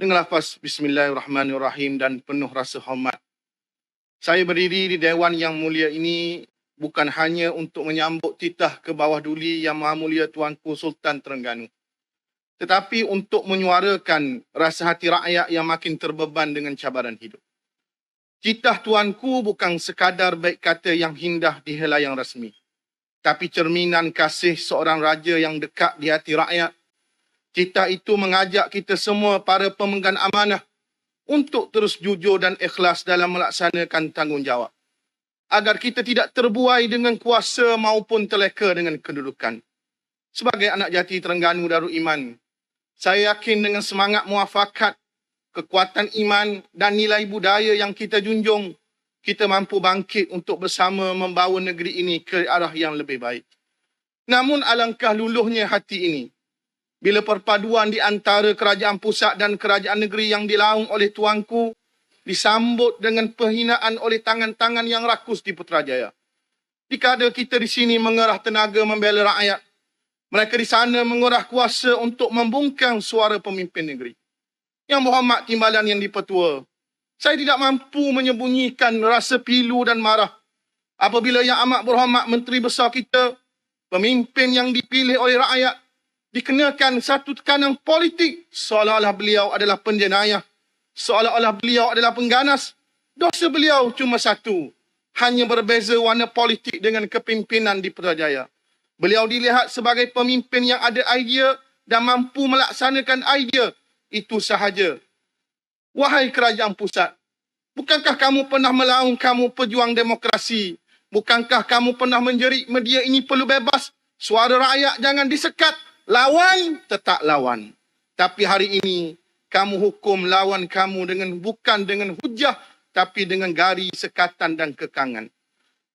Dengan lafaz Bismillahirrahmanirrahim dan penuh rasa hormat. Saya berdiri di Dewan Yang Mulia ini bukan hanya untuk menyambut titah ke bawah duli Yang Maha Mulia Tuanku Sultan Terengganu. Tetapi untuk menyuarakan rasa hati rakyat yang makin terbeban dengan cabaran hidup. Titah Tuanku bukan sekadar baik kata yang indah di helai yang rasmi. Tapi cerminan kasih seorang raja yang dekat di hati rakyat Cita itu mengajak kita semua para pemegang amanah untuk terus jujur dan ikhlas dalam melaksanakan tanggungjawab. Agar kita tidak terbuai dengan kuasa maupun terleka dengan kedudukan. Sebagai anak jati Terengganu Darul Iman, saya yakin dengan semangat muafakat, kekuatan iman dan nilai budaya yang kita junjung, kita mampu bangkit untuk bersama membawa negeri ini ke arah yang lebih baik. Namun alangkah luluhnya hati ini, bila perpaduan di antara kerajaan pusat dan kerajaan negeri yang dilaung oleh tuanku disambut dengan penghinaan oleh tangan-tangan yang rakus di Putrajaya. Dikada kita di sini mengerah tenaga membela rakyat, mereka di sana mengerah kuasa untuk membungkang suara pemimpin negeri. Yang Muhammad Timbalan yang dipetua, saya tidak mampu menyembunyikan rasa pilu dan marah apabila Yang Amat Berhormat Menteri Besar kita, pemimpin yang dipilih oleh rakyat, dikenakan satu tekanan politik seolah-olah beliau adalah penjenayah, seolah-olah beliau adalah pengganas. Dosa beliau cuma satu, hanya berbeza warna politik dengan kepimpinan di Putrajaya. Beliau dilihat sebagai pemimpin yang ada idea dan mampu melaksanakan idea. Itu sahaja. Wahai kerajaan pusat, bukankah kamu pernah melaung kamu pejuang demokrasi? Bukankah kamu pernah menjerit media ini perlu bebas? Suara rakyat jangan disekat lawan tetap lawan. Tapi hari ini kamu hukum lawan kamu dengan bukan dengan hujah tapi dengan gari sekatan dan kekangan.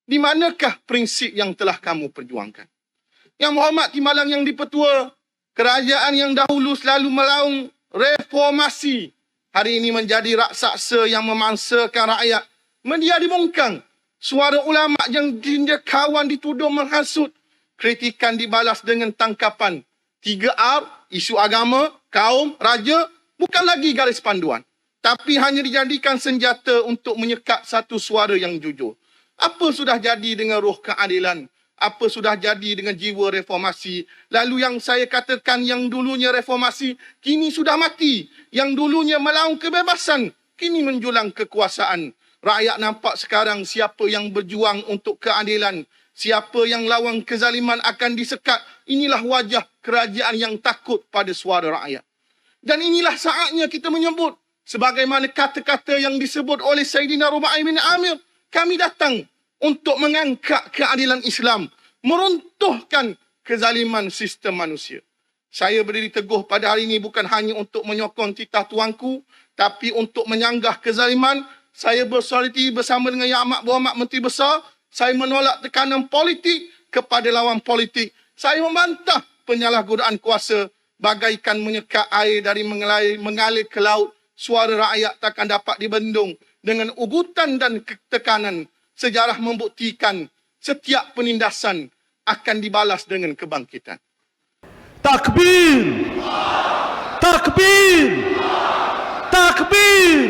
Di manakah prinsip yang telah kamu perjuangkan? Yang Muhammad Timbalang yang dipetua, kerajaan yang dahulu selalu melaung reformasi, hari ini menjadi raksasa yang memangsakan rakyat. Media dibongkang. Suara ulama yang dia kawan dituduh menghasut. Kritikan dibalas dengan tangkapan. 3R, isu agama, kaum, raja, bukan lagi garis panduan. Tapi hanya dijadikan senjata untuk menyekat satu suara yang jujur. Apa sudah jadi dengan roh keadilan? Apa sudah jadi dengan jiwa reformasi? Lalu yang saya katakan yang dulunya reformasi, kini sudah mati. Yang dulunya melaung kebebasan, kini menjulang kekuasaan. Rakyat nampak sekarang siapa yang berjuang untuk keadilan. Siapa yang lawan kezaliman akan disekat. Inilah wajah kerajaan yang takut pada suara rakyat. Dan inilah saatnya kita menyebut. Sebagaimana kata-kata yang disebut oleh Sayyidina Rubai bin Amir. Kami datang untuk mengangkat keadilan Islam. Meruntuhkan kezaliman sistem manusia. Saya berdiri teguh pada hari ini bukan hanya untuk menyokong titah tuanku. Tapi untuk menyanggah kezaliman. Saya bersolidaritas bersama dengan Yang Amat Berhormat Menteri Besar saya menolak tekanan politik kepada lawan politik. Saya membantah penyalahgunaan kuasa bagaikan menyekat air dari mengalir, mengalir ke laut. Suara rakyat takkan dapat dibendung dengan ugutan dan tekanan. Sejarah membuktikan setiap penindasan akan dibalas dengan kebangkitan. Takbir! Takbir! Takbir!